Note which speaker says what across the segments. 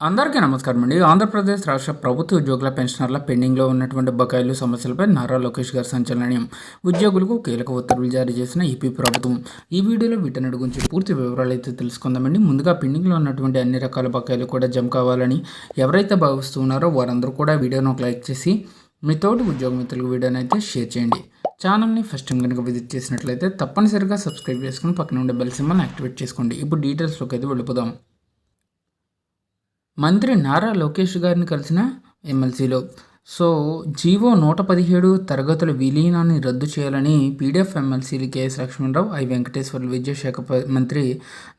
Speaker 1: అందరికీ నమస్కారం అండి. ఆంధ్రప్రదేశ్ రాష్ట్ర ప్రభుత్వ ఉద్యోగుల పెన్షనర్ల పెండింగ్లో ఉన్నటువంటి బకాయిలు సమస్యలపై నారా లోకేష్ గారి సంచలనం. ఉద్యోగులకు కీలక ఉత్తర్వులు జారీ చేసిన ఏపీ ప్రభుత్వం. ఈ వీడియోలో వీటన్నిటి గురించి పూర్తి వివరాలు అయితే తెలుసుకుందామండి. ముందుగా పెండింగ్లో ఉన్నటువంటి అన్ని రకాల బకాయిలు కూడా జమ కావాలని ఎవరైతే భావిస్తున్నారో వారందరూ కూడా వీడియోను ఒక లైక్ చేసి మీ తోటి ఉద్యోగ మిత్రులకు వీడియోని అయితే షేర్ చేయండి. ఛానల్ని ఫస్ట్ టైం కనుక విజిట్ చేసినట్లయితే తప్పనిసరిగా సబ్స్క్రైబ్ చేసుకుని పక్కన ఉండే బెల్ సింబల్ని యాక్టివేట్ చేసుకోండి. ఇప్పుడు డీటెయిల్స్లోకి అయితే వెళ్ళిపోదాం. మంత్రి నారా లోకేష్ గారిని కలిసిన ఎమ్మెల్సీలో. సో జీవో నూట పదిహేడు తరగతుల విలీనాన్ని రద్దు చేయాలని పీడిఎఫ్ ఎమ్మెల్సీలు కేఎస్ లక్ష్మణరావు ఐ వెంకటేశ్వర్లు విద్యాశాఖ మంత్రి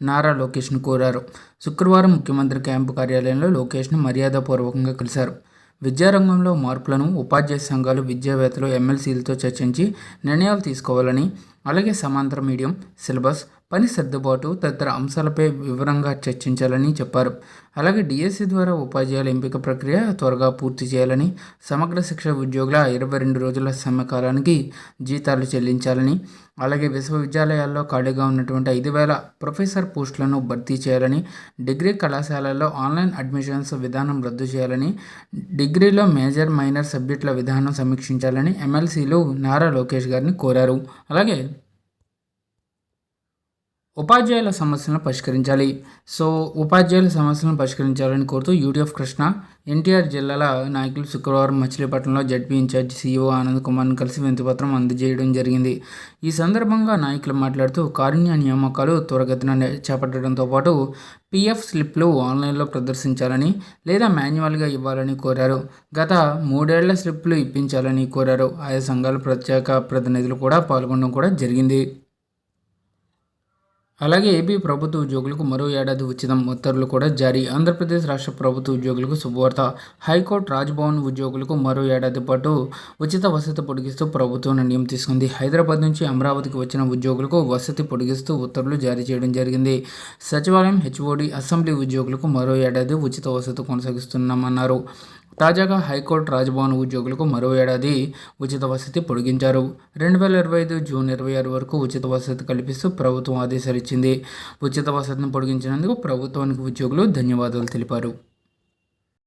Speaker 1: నారా లోకేష్ను కోరారు. శుక్రవారం ముఖ్యమంత్రి క్యాంపు కార్యాలయంలో లోకేష్ను మర్యాదపూర్వకంగా కలిశారు. విద్యారంగంలో మార్పులను ఉపాధ్యాయ సంఘాలు విద్యావేత్తలు ఎమ్మెల్సీలతో చర్చించి నిర్ణయాలు తీసుకోవాలని అలాగే సమాంతర మీడియం సిలబస్ పని సర్దుబాటు తదితర అంశాలపై వివరంగా చర్చించాలని చెప్పారు. అలాగే డిఎస్సి ద్వారా ఉపాధ్యాయుల ఎంపిక ప్రక్రియ త్వరగా పూర్తి చేయాలని సమగ్ర శిక్ష ఉద్యోగుల ఇరవై రెండు రోజుల సమకాలానికి జీతాలు చెల్లించాలని అలాగే విశ్వవిద్యాలయాల్లో ఖాళీగా ఉన్నటువంటి ఐదు వేల ప్రొఫెసర్ పోస్టులను భర్తీ చేయాలని డిగ్రీ కళాశాలల్లో ఆన్లైన్ అడ్మిషన్స్ విధానం రద్దు చేయాలని డిగ్రీలో మేజర్ మైనర్ సబ్జెక్టుల విధానం సమీక్షించాలని ఎమ్మెల్సీలు నారా లోకేష్ గారిని కోరారు. అలాగే ఉపాధ్యాయుల సమస్యలను పరిష్కరించాలి. సో ఉపాధ్యాయుల సమస్యలను పరిష్కరించాలని కోరుతూ యూటీఎఫ్ కృష్ణ ఎన్టీఆర్ జిల్లాల నాయకులు శుక్రవారం మచిలీపట్నంలో ZP in charge CEO Anand కుమార్ను కలిసి వింతపత్రం అందజేయడం జరిగింది. ఈ సందర్భంగా నాయకులు మాట్లాడుతూ కారుణ్య నియామకాలు త్వరగతిన చేపట్టడంతో పాటు పీఎఫ్ స్లిప్లు ఆన్లైన్లో ప్రదర్శించాలని లేదా మాన్యువల్గా ఇవ్వాలని కోరారు. గత మూడేళ్ళ స్లిప్లు ఇప్పించాలని కోరారు. ఆయా సంఘాల ప్రత్యేక ప్రతినిధులు కూడా పాల్గొనడం కూడా జరిగింది. అలాగే ఏపీ ప్రభుత్వ ఉద్యోగులకు మరో ఏడాది ఉచితం ఉత్తర్వులు కూడా జారీ. ఆంధ్రప్రదేశ్ రాష్ట్ర ప్రభుత్వ ఉద్యోగులకు శుభవార్త. హైకోర్టు రాజ్భవన్ ఉద్యోగులకు మరో ఏడాది పాటు ఉచిత వసతి పొడిగిస్తూ ప్రభుత్వం నిర్ణయం తీసుకుంది. హైదరాబాద్ నుంచి అమరావతికి వచ్చిన ఉద్యోగులకు వసతి పొడిగిస్తూ ఉత్తర్వులు జారీ చేయడం జరిగింది. సచివాలయం హెచ్ఓడి అసెంబ్లీ ఉద్యోగులకు మరో ఏడాది ఉచిత వసతి కొనసాగిస్తున్నామన్నారు. తాజాగా హైకోర్టు రాజభవన్ ఉద్యోగులకు మరో ఏడాది ఉచిత వసతి పొడిగించారు. రెండు వేల ఇరవై ఐదు జూన్ ఇరవై ఆరు వరకు ఉచిత వసతి కల్పిస్తూ ప్రభుత్వం ఆదేశాలు ఇచ్చింది. ఉచిత వసతిని పొడిగించినందుకు ప్రభుత్వానికి ఉద్యోగులు ధన్యవాదాలు తెలిపారు.